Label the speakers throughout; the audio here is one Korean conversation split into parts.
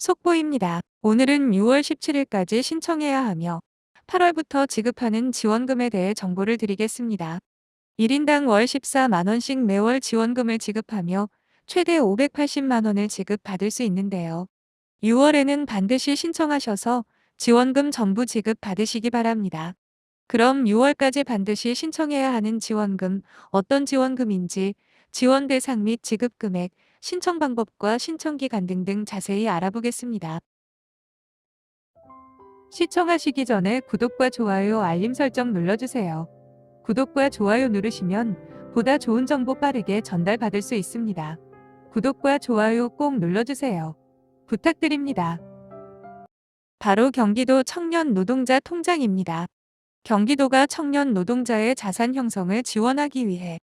Speaker 1: 속보입니다. 오늘은 6월 17일까지 신청해야 하며 8월부터 지급하는 지원금에 대해 정보를 드리겠습니다. 1인당 월 14만원씩 매월 지원금을 지급하며 최대 580만원을 지급받을 수 있는데요. 6월에는 반드시 신청하셔서 지원금 전부 지급받으시기 바랍니다. 그럼 6월까지 반드시 신청해야 하는 지원금, 어떤 지원금인지, 지원 대상 및 지급 금액, 신청 방법과 신청 기간 등등 자세히 알아보겠습니다. 시청하시기 전에 구독과 좋아요, 알림 설정 눌러주세요. 구독과 좋아요 누르시면 보다 좋은 정보 빠르게 전달받을 수 있습니다. 구독과 좋아요 꼭 눌러주세요. 부탁드립니다. 바로 경기도 청년 노동자 통장입니다. 경기도가 청년 노동자의 자산 형성을 지원하기 위해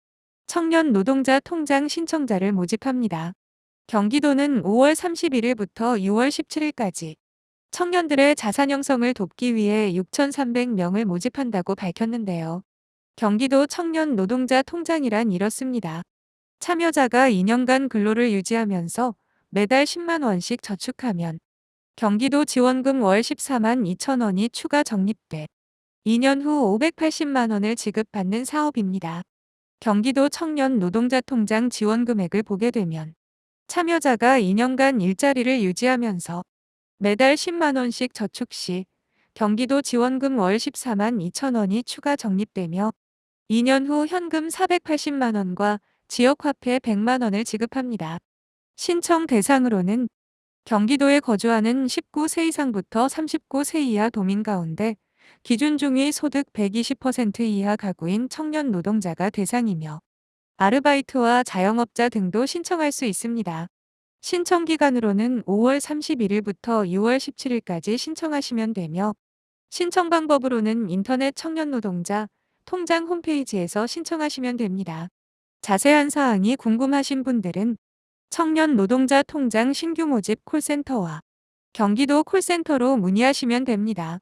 Speaker 1: 청년 노동자 통장 신청자를 모집합니다. 경기도는 5월 31일부터 6월 17일까지 청년들의 자산 형성을 돕기 위해 6,300명을 모집한다고 밝혔는데요. 경기도 청년 노동자 통장이란 이렇습니다. 참여자가 2년간 근로를 유지하면서 매달 10만원씩 저축하면 경기도 지원금 월 14만 2천원이 추가 적립돼 2년 후 580만원을 지급받는 사업입니다. 경기도 청년 노동자 통장 지원 금액을 보게 되면 참여자가 2년간 일자리를 유지하면서 매달 10만원씩 저축 시 경기도 지원금 월 14만 2천원이 추가 적립되며 2년 후 현금 480만원과 지역화폐 100만원을 지급합니다. 신청 대상으로는 경기도에 거주하는 19세 이상부터 39세 이하 도민 가운데 기준 중위 소득 120% 이하 가구인 청년 노동자가 대상이며 아르바이트와 자영업자 등도 신청할 수 있습니다. 신청 기간으로는 5월 31일부터 6월 17일까지 신청하시면 되며 신청 방법으로는 인터넷 청년 노동자 통장 홈페이지에서 신청하시면 됩니다. 자세한 사항이 궁금하신 분들은 청년 노동자 통장 신규 모집 콜센터와 경기도 콜센터로 문의하시면 됩니다.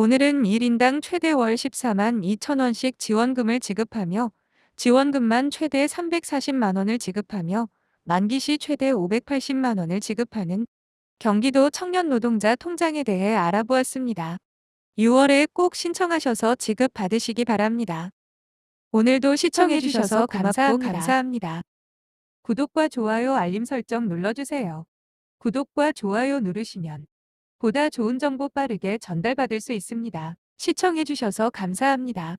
Speaker 1: 오늘은 1인당 최대 월 14만 2천원씩 지원금을 지급하며 지원금만 최대 340만원을 지급하며 만기 시 최대 580만원을 지급하는 경기도 청년노동자 통장에 대해 알아보았습니다. 6월에 꼭 신청하셔서 지급 받으시기 바랍니다. 오늘도 시청해주셔서 고맙고 감사합니다. 구독과 좋아요 알림 설정 눌러주세요. 구독과 좋아요 누르시면 보다 좋은 정보 빠르게 전달받을 수 있습니다. 시청해주셔서 감사합니다.